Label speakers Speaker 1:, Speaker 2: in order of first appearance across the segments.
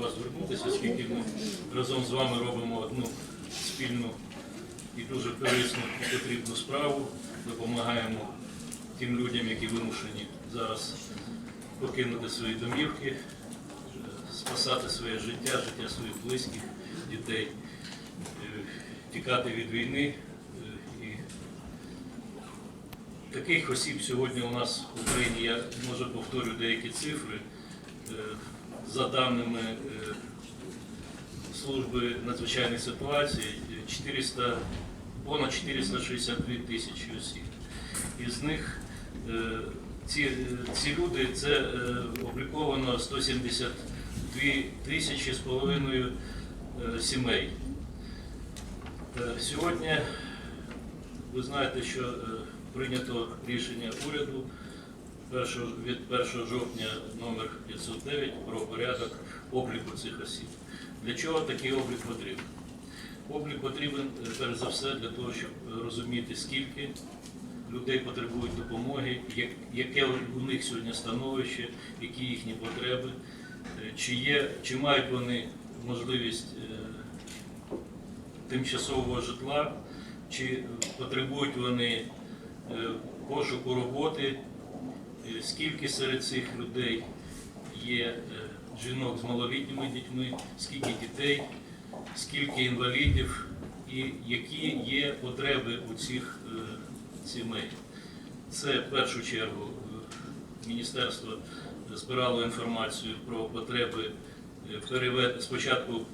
Speaker 1: вас звернутися, оскільки ми разом з вами робимо одну спільну і дуже корисну і потрібну справу. Допомагаємо тим людям, які вимушені зараз покинути свої домівки, е, спасати своє життя, життя своїх близьких, дітей, е, тікати від війни. е, таких осіб сьогодні у нас в Україні, я може повторю деякі цифри. За даними е, служби надзвичайних ситуацій, 400, понад 462 тисячі осіб. Із них е, ці, ці люди це е, обліковано 172 тисячі з половиною сімей. Сьогодні ви знаєте, що прийнято рішення уряду від 1 жовтня номер 509 про порядок обліку цих осіб. Для чого такий облік потрібен? Облік потрібен е, перш за все для того, щоб розуміти, скільки людей потребують допомоги, яке у них сьогодні становище, які їхні потреби, е, чи є, чи мають вони можливість е, тимчасового житла, чи потребують вони пошуку роботи, скільки серед цих людей є е, жінок з малолітніми дітьми, скільки дітей, скільки інвалідів і які є потреби у цих е, сімей. Це в першу чергу е, міністерство збирало інформацію про потреби е, спочатку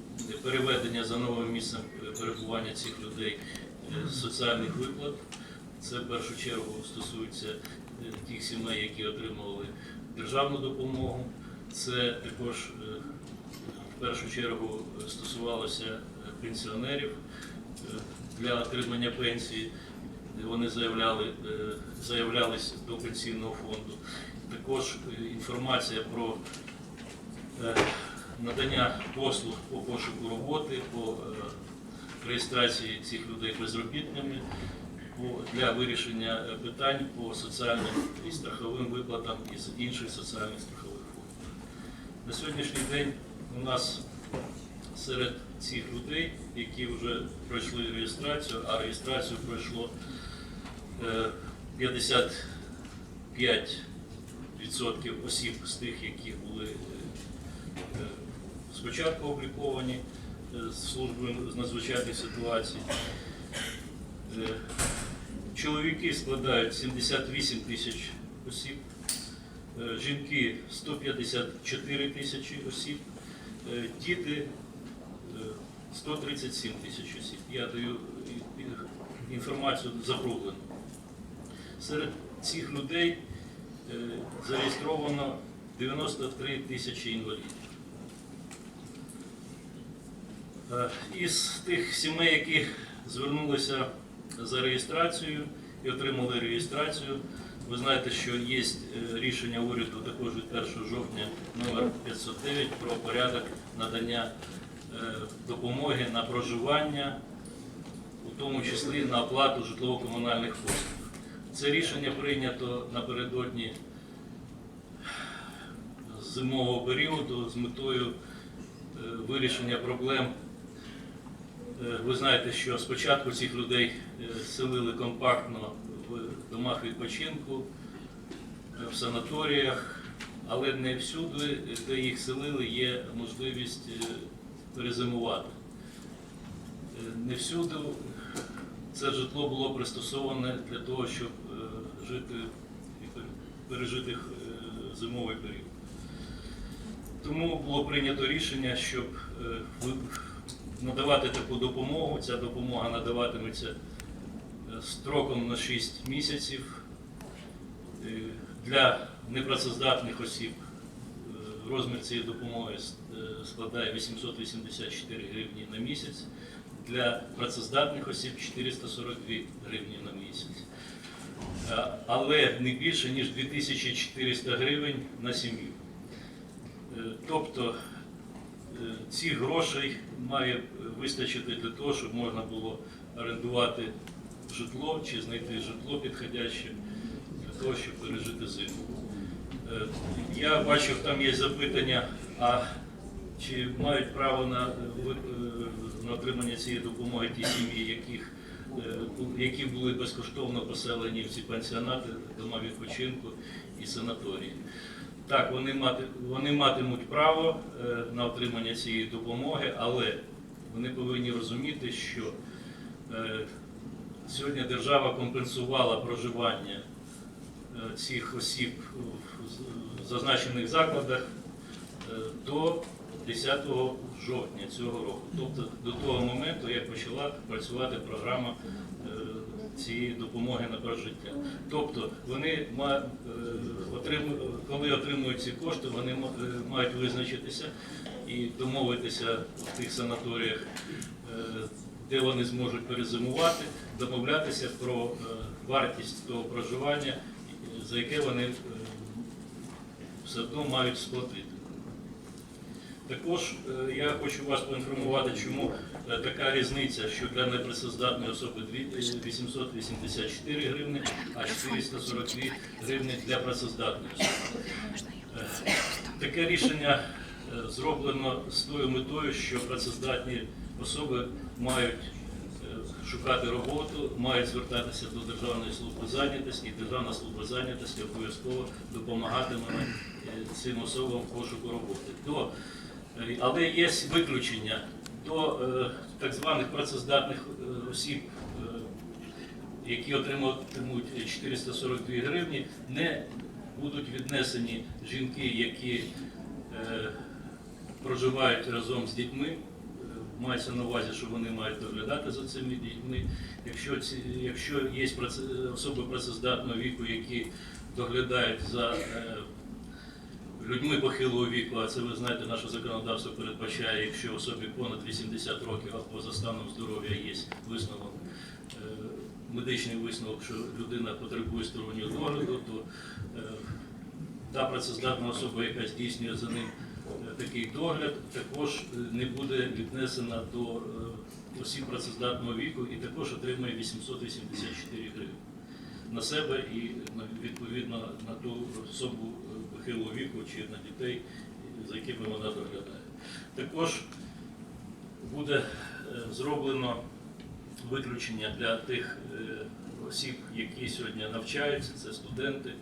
Speaker 1: переведення за новим місцем е, перебування цих людей е, соціальних виплат. Це в першу чергу стосується е, тих сімей, які отримували державну допомогу. Це також е, в першу чергу стосувалося е, пенсіонерів е, для отримання пенсії. Вони заявляли, заявлялись до пенсійного фонду. Також інформація про надання послуг по пошуку роботи, по реєстрації цих людей безробітними, для вирішення е, питань по соціальним і страховим виплатам із інших соціальних страхових фондів. На сьогоднішній день у нас серед цих людей, які вже пройшли реєстрацію, а реєстрацію пройшло е, 55% осіб з тих, які були е, е, спочатку обліковані е, службою з надзвичайних ситуацій. Е, Чоловіки складають 78 тисяч осіб, е, жінки 154 тисячі осіб, е, діти е, 137 тисяч осіб. Я даю інформацію закруглену. Серед цих людей е, зареєстровано 93 тисячі інвалідів. Е, Із тих сімей, які звернулися за реєстрацією і отримали реєстрацію, ви знаєте, що є е, рішення уряду також від 1 жовтня номер 509 про порядок надання е, допомоги на проживання, у тому числі на оплату житлово-комунальних послуг. Це рішення прийнято напередодні зимового періоду з метою е, вирішення проблем. Е, Ви знаєте, що спочатку цих людей е, селили компактно в домах відпочинку, е, в санаторіях, але не всюди, де їх селили, є можливість перезимувати. Не всюди це житло було пристосоване для того, щоб жити пережити зимовий період. Тому було прийнято рішення, щоб надавати таку допомогу. Ця допомога надаватиметься е, строком на 6 місяців. Е, Для непрацездатних осіб е, розмір цієї допомоги складає 884 гривні на місяць. Для працездатних осіб 442 гривні на місяць. Але не більше, ніж 2400 гривень на сім'ю. Тобто цих грошей має вистачити для того, щоб можна було орендувати житло чи знайти житло підходяще для того, щоб пережити зиму. Е, Я бачив, там є запитання, а чи мають право на, е, е, на отримання цієї допомоги ті сім'ї, яких, е, які були безкоштовно поселені в ці пансіонати, дома відпочинку і санаторії. Так, вони, мати, вони матимуть право е, на отримання цієї допомоги, але вони повинні розуміти, що е, сьогодні держава компенсувала проживання е, цих осіб в зазначених закладах до 10 жовтня цього року, тобто до того моменту, як почала працювати програма цієї допомоги на прожиття. Тобто вони е, коли отримують ці кошти, вони е, мають визначитися і домовитися в тих санаторіях, е, де вони зможуть перезимувати, домовлятися про вартість того проживання, за яке вони все одно мають сплатити. Також е, я хочу вас поінформувати, чому е, така різниця, що для непрацездатної особи е, 884 гривни, а 442 гривни для працездатної особи. Е, Таке рішення е, зроблено з тою метою, що працездатні особи мають е, шукати роботу, мають звертатися до Державної служби зайнятості, і Державна служба зайнятості обов'язково допомагатиме е, цим особам в пошуку роботи. До, е, але є виключення до е, так званих працездатних е, осіб. е, які отриматимуть 442 гривні, не будуть віднесені жінки, які е, проживають разом з дітьми. Е, Мається на увазі, що вони мають доглядати за цими дітьми. Якщо, ці, якщо є особи працездатного віку, які доглядають за е, людьми похилого віку, а це ви знаєте, наше законодавство передбачає, якщо особі понад 80 років або за станом здоров'я є висновок, е, медичний висновок, що людина потребує стороннього догляду, то е, та працездатна особа, яка здійснює за ним е, такий догляд, також не буде віднесена до осіб працездатного віку і також отримує 884 гривні на себе і відповідно на ту особу похилого віку чи на дітей, за якими вона доглядає. Також буде е, зроблено виключення для тих е, осіб, які сьогодні навчаються, це студенти.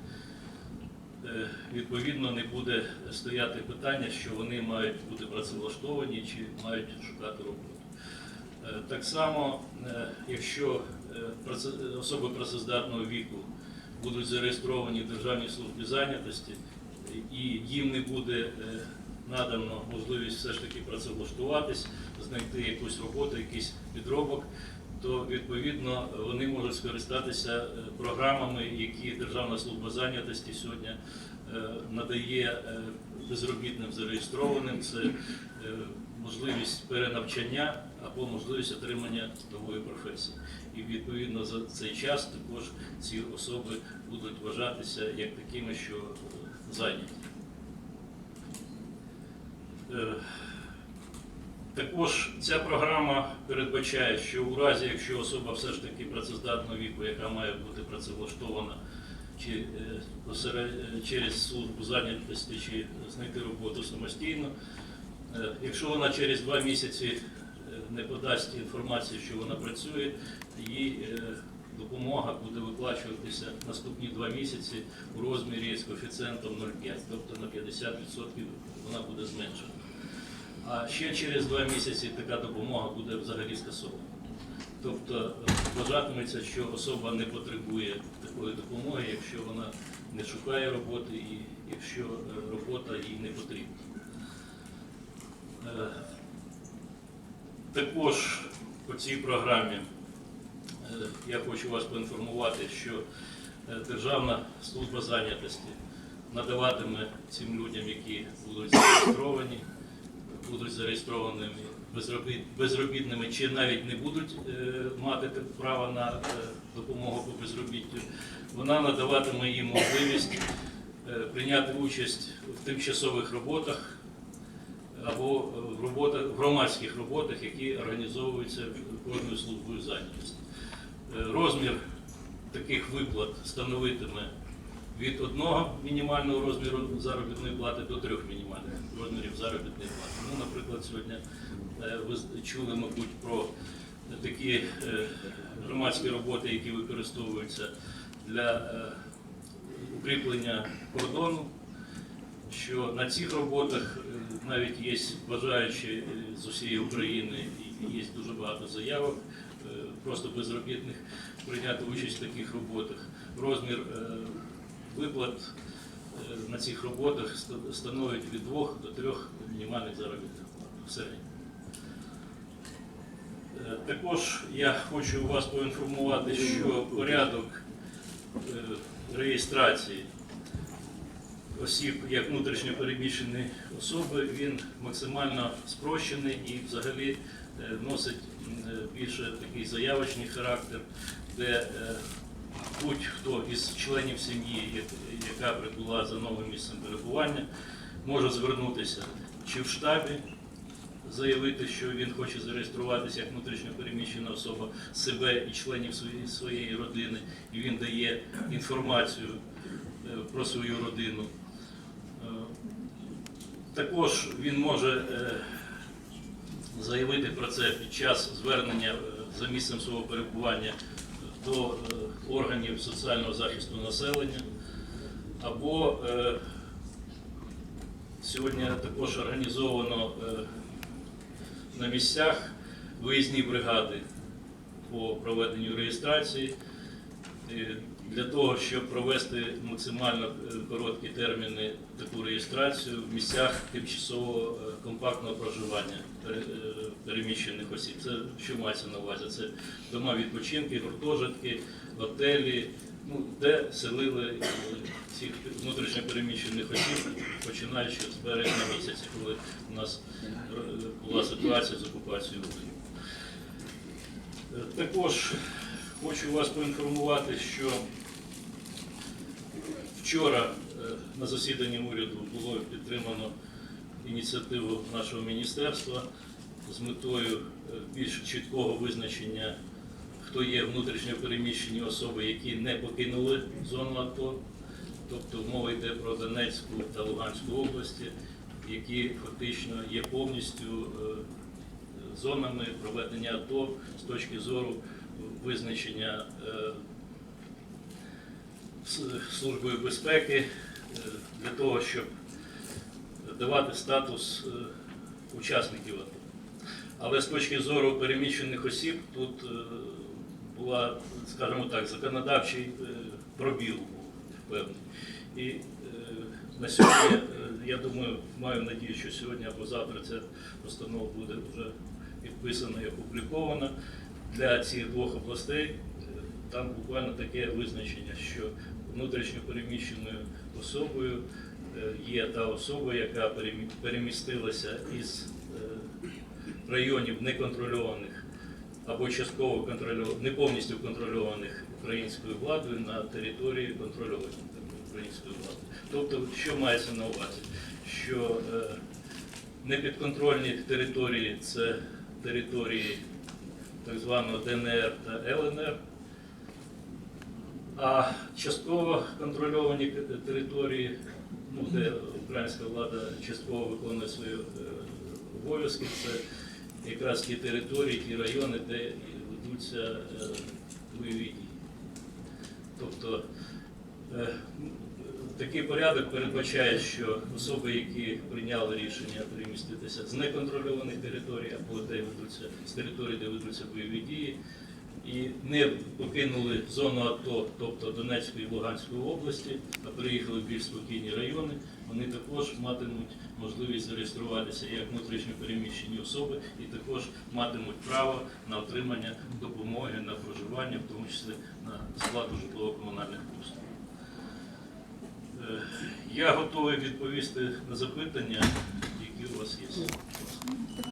Speaker 1: Е, Відповідно, не буде стояти питання, що вони мають бути працевлаштовані чи мають шукати роботу. Так само, якщо особи працездатного віку будуть зареєстровані в Державній службі зайнятості і їм не буде е, надано можливість все ж таки працевлаштуватись, знайти якусь роботу, якийсь підробок, то відповідно вони можуть скористатися е, програмами, які Державна служба зайнятості сьогодні е, надає безробітним зареєстрованим. Це можливість перенавчання або можливість отримання нової професії. І відповідно за цей час також ці особи будуть вважатися як такими, що зайняті. Е, Також ця програма передбачає, що у разі, якщо особа все ж таки працездатного віку, яка має бути працевлаштована чи е, через службу зайнятості, чи знайти роботу самостійно, е, якщо вона через два місяці не подасть інформацію, що вона працює, її допомога буде виплачуватися наступні два місяці у розмірі з коефіцієнтом 0,5, тобто на 50% вона буде зменшена. А ще через два місяці така допомога буде взагалі скасована. Тобто е, вважатиметься, що особа не потребує такої допомоги, якщо вона не шукає роботи і якщо е, робота їй не потрібна. Е, Також по цій програмі я хочу вас поінформувати, що е, Державна служба зайнятості надаватиме цим людям, які будуть зареєстровані, будуть зареєстрованими безробітними чи навіть не будуть е, мати право на е, допомогу по безробіттю, вона надаватиме їм можливість е, прийняти участь в тимчасових роботах або в роботах, в громадських роботах, які організовуються кожною службою зайнятості. Е, Розмір таких виплат становитиме від одного мінімального розміру заробітної плати до трьох мінімальних розмірів заробітної плати. Ну, наприклад, сьогодні е, ви чули, мабуть, про такі е, громадські роботи, які використовуються для укріплення кордону, що на цих роботах навіть є бажаючі з усієї України, і є дуже багато заявок, просто безробітних прийняти участь в таких роботах. Розмір е, виплат е, на цих роботах становить від 2 до 3 мінімальних заробітних плат в середньому. Е, Також я хочу вас поінформувати, що порядок реєстрації осіб як внутрішньо переміщені особи, він максимально спрощений і взагалі носить більше такий заявочний характер, де е, будь-хто із членів сім'ї, яка прибула за новим місцем перебування, може звернутися чи в штабі, заявити, що він хоче зареєструватися як внутрішньо переміщена особа себе і членів своєї, родини, і він дає інформацію е, про свою родину. Е, Також він може е, заявити про це під час звернення е, за місцем свого перебування до е, органів соціального захисту населення. Або е, сьогодні також організовано на місцях виїзні бригади по проведенню реєстрації для того, щоб провести максимально е, короткі терміни таку реєстрацію в місцях тимчасового е, компактного проживання е, переміщених осіб. Це що мається на увазі? Це дома відпочинки, гуртожитки, готелі, ну, де селили цих внутрішньо переміщених осіб, починаючи з березня місяця, коли у нас була ситуація з окупацією України. Також хочу вас поінформувати, що вчора е, на засіданні уряду було підтримано ініціативу нашого міністерства з метою е, більш чіткого визначення, хто є внутрішньо переміщені особи, які не покинули зону АТО, тобто мова йде про Донецьку та Луганську області, які фактично є повністю е, зонами проведення АТО з точки зору визначення е, С- Службою безпеки е, для того, щоб давати статус е, учасників АТО. Але з точки зору переміщених осіб тут була, скажімо так, законодавчий пробіл певний. І на сьогодні, я думаю, маю надію, що сьогодні або завтра ця постанова буде вже підписана і опублікована для цих двох областей. е, Там буквально таке визначення, що внутрішньо переміщеною особою е, є та особа, яка перемістилася із е, районів неконтрольованих або частково контрольованих, не повністю контрольованих українською владою на території контрольованих українською владою. Тобто, що мається на увазі? Що непідконтрольні території це території так званого ДНР та ЛНР, а частково контрольовані території, ну, де українська влада частково виконує свої е, обов'язки, це якраз ті території, ті райони, де ведуться е, бойові дії. Тобто е, такий порядок передбачає, що особи, які прийняли рішення переміститися з неконтрольованих територій або де ведуться з територій, де ведуться бойові дії, і не покинули зону АТО, тобто Донецької і Луганської області, а переїхали в більш спокійні райони, вони також матимуть можливість зареєструватися як внутрішньо переміщені особи і також матимуть право на отримання допомоги на проживання, в тому числі на сплату житлово-комунальних послуг. Е, Я готовий відповісти на запитання, які у вас є.